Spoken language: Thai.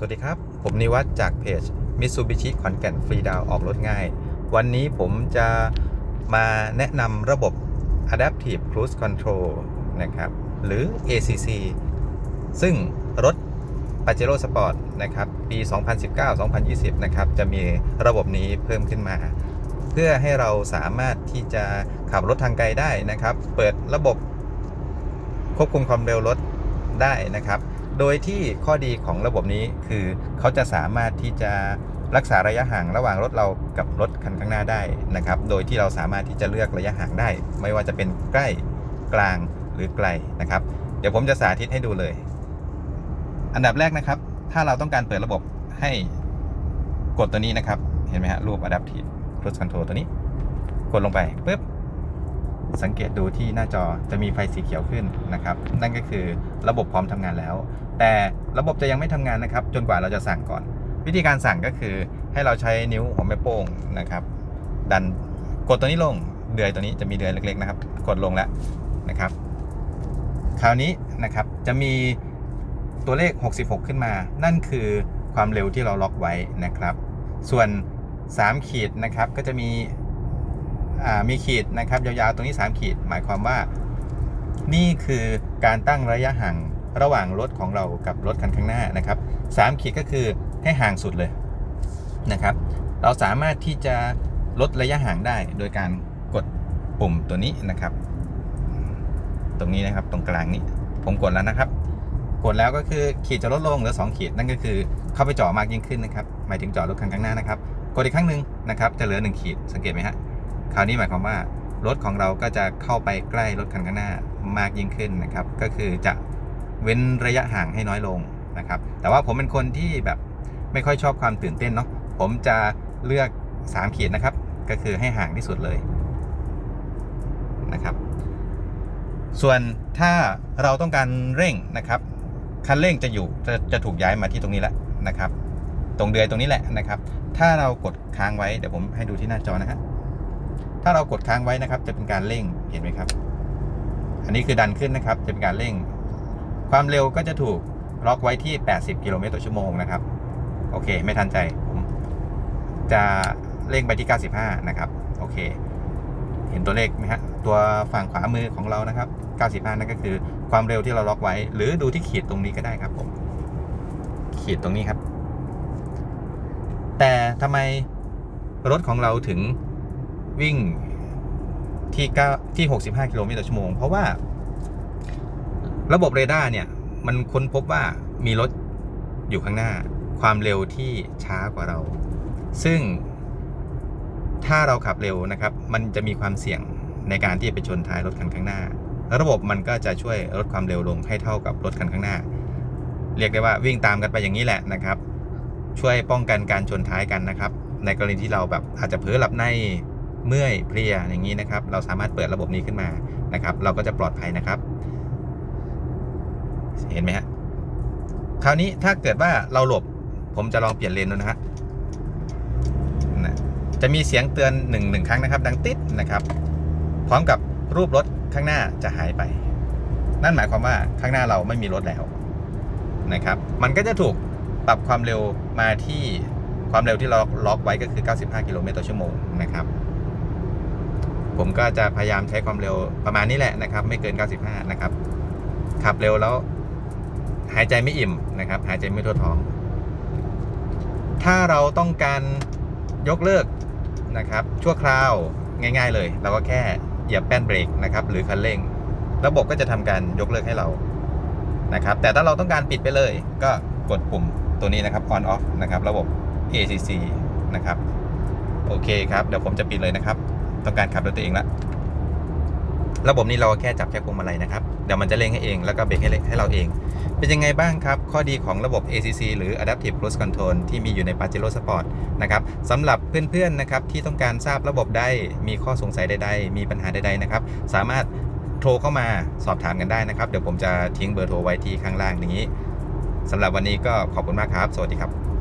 สวัสดีครับ ผมนิวัฒน์จากเพจ Mitsubishi ขอนแก่นฟรีดาวออกรถง่าย วันนี้ผมจะมาแนะนำระบบ Adaptive Cruise Control นะครับ หรือ ACC ซึ่งรถ Pajero Sport นะครับ ปี 2019-2020 นะครับ จะมีระบบนี้เพิ่มขึ้นมา เพื่อให้เราสามารถที่จะขับรถทางไกลได้นะครับ เปิดระบบควบคุมความเร็วรถได้นะครับ โดยที่ข้อดีของระบบนี้คือเขาจะสามารถที่จะรักษาระยะห่างระหว่างรถเรากับรถคันข้างหน้าได้นะครับ โดยที่เราสามารถที่จะเลือกระยะห่างได้ ไม่ว่าจะเป็นใกล้กลางหรือไกลนะครับ เดี๋ยวผมจะสาธิตให้ดูเลย อันดับแรกนะครับ ถ้าเราต้องการเปิดระบบให้กดตัวนี้นะครับ เห็นไหมฮะรูป Adaptive Cruise Control ตัวนี้ กดลงไปปุ๊บ สังเกตดูที่หน้าจอจะมีไฟสีเขียวขึ้นนะครับ นั่นก็คือระบบพร้อมทำงานแล้ว แต่ระบบจะยังไม่ทำงานนะครับ จนกว่าเราจะสั่งก่อน วิธีการสั่งก็คือให้เราใช้นิ้วหัวแม่โป้งนะครับ ดันกดตัวนี้ลงเดือยตัวนี้จะมีเดือยเล็กๆนะครับ กดลงแล้วนะครับ คราวนี้นะครับจะมีตัวเลข 66 ขึ้นมา นั่นคือความเร็วที่เราล็อกไว้นะครับ ส่วน 3 ขีดนะครับก็จะมี มีขีดนะครับยาวๆตรงนี้ 3 ขีด หมายความว่า นี่คือการตั้งระยะห่างระหว่างรถของเรากับรถคันข้างหน้านะครับ3ขีดก็คือให้ห่างสุดเลยนะครับ เราสามารถที่จะลดระยะห่างได้โดยการกดปุ่มตัวนี้นะครับ ตรงนี้นะครับตรงกลางนี้ ผมกดแล้วนะครับ กดแล้วก็คือขีดจะลดลงเหลือ2ขีดนั่นก็คือเข้าไปจาะมากยิ่งขึ้นนะครับ หมายถึงจาะรถคันข้างหน้านะครับ กดอีกครั้งหนึ่งนะครับจะเหลือ 1 ขีดสังเกตไหมฮะ คราวนี้หมายความว่ารถของเราก็จะเข้าไปใกล้รถคันข้างหน้ามากยิ่งขึ้นนะครับ ก็คือจะเว้นระยะห่างให้น้อยลงนะครับ แต่ว่าผมเป็นคนที่แบบไม่ค่อยชอบความตื่นเต้นเนาะผมจะเลือก 3 ขีดนะครับ ก็คือให้ห่างที่สุดเลยนะครับ ส่วนถ้าเราต้องการเร่งนะครับคันเร่งจะอยู่จะจะถูกย้ายมาที่ตรงนี้แล้วนะครับ ตรงเดือยตรงนี้แหละนะครับ ถ้าเรากดค้างไว้เดี๋ยวผมให้ดูที่หน้าจอนะฮะ ถ้าเรากดค้างไว้นะครับ จะเป็นการเร่งเห็นไหมครับ อันนี้คือดันขึ้นนะครับ จะเป็นการเร่ง ความเร็วก็จะถูกล็อกไว้ที่ 80 กิโลเมตรต่อชั่วโมงนะครับ โอเค ไม่ทันใจผมจะเร่งไปที่ 95 นะครับ โอเค เห็นตัวเลขไหมฮะ ตัวฝั่งขวามือของเรานะครับ 95 นั่นก็คือความเร็วที่เราล็อกไว้ หรือดูที่ขีดตรงนี้ก็ได้ครับผม ขีดตรงนี้ครับ แต่ทำไมรถของเราถึง วิ่งที่9ที่ 65 กิโลเมตรต่อชั่วโมง เพราะว่า ระบบเรดาร์เนี่ย มันค้นพบว่ามีรถอยู่ข้างหน้า ความเร็วที่ช้ากว่าเรา ซึ่งถ้าเราขับเร็วนะครับ มันจะมีความเสี่ยงในการที่จะไปชนท้ายรถคันข้างหน้า ระบบมันก็จะช่วยลดความเร็วลงให้เท่ากับรถคันข้างหน้า เรียกได้ว่าวิ่งตามกันไปอย่างนี้แหละนะครับ ช่วยป้องกันการชนท้ายกันนะครับ ในกรณีที่เราแบบอาจจะเผลอหลับใน เมื่อยเพลียอย่างนี้นะครับ เราสามารถเปิดระบบนี้ขึ้นมานะครับ เราก็จะปลอดภัยนะครับ เห็นไหมฮะคราวนี้ถ้าเกิดว่าเราหลบผมจะลองเปลี่ยนเลนดูนะฮะนะจะมีเสียงเตือนหนึ่งหนึ่งครั้งนะครับ ดังติดนะครับ พร้อมกับรูปรถข้างหน้าจะหายไป นั่นหมายความว่าข้างหน้าเราไม่มีรถแล้วนะครับ มันก็จะถูกปรับความเร็วมาที่ความเร็วที่เราล็อกไว้ก็คือ 95 กิโลเมตรต่อชั่วโมงนะครับ ผมก็จะพยายามใช้ความเร็วประมาณนี้แหละนะครับ ไม่เกิน 95 นะครับ ขับเร็วแล้ว หายใจไม่อิ่มนะครับ หายใจไม่ทั่วท้อง ถ้าเราต้องการยกเลิกนะครับ ชั่วคราวง่าย ๆ เลย เราก็แค่เหยียบแป้นเบรกนะครับ หรือคันเร่ง ระบบก็จะทำการยกเลิกให้เรานะครับ แต่ถ้าเราต้องการปิดไปเลย ก็กดปุ่มตัวนี้นะครับ on off นะครับ ระบบ ACC นะครับ โอเคครับ เดี๋ยวผมจะปิดเลยนะครับ ต้องการขับรถตัวเองละระบบนี้เราแค่จับแค่พวงมาลัยนะครับ เดี๋ยวมันจะเร่งให้เองแล้วก็เบรกให้ให้เราเอง เป็นยังไงบ้างครับ ข้อดีของระบบ ACC หรือ Adaptive Cruise Control ที่มีอยู่ใน Pajero Sport นะครับสำหรับเพื่อนๆนะครับที่ต้องการทราบระบบใดมีข้อสงสัยใด ๆ มีปัญหาใดๆนะครับ สามารถโทรเข้ามาสอบถามกันได้นะครับ เดี๋ยวผมจะทิ้งเบอร์โทรไว้ที่ข้างล่างนี้สำหรับวันนี้ก็ขอบคุณมากครับ สวัสดีครับ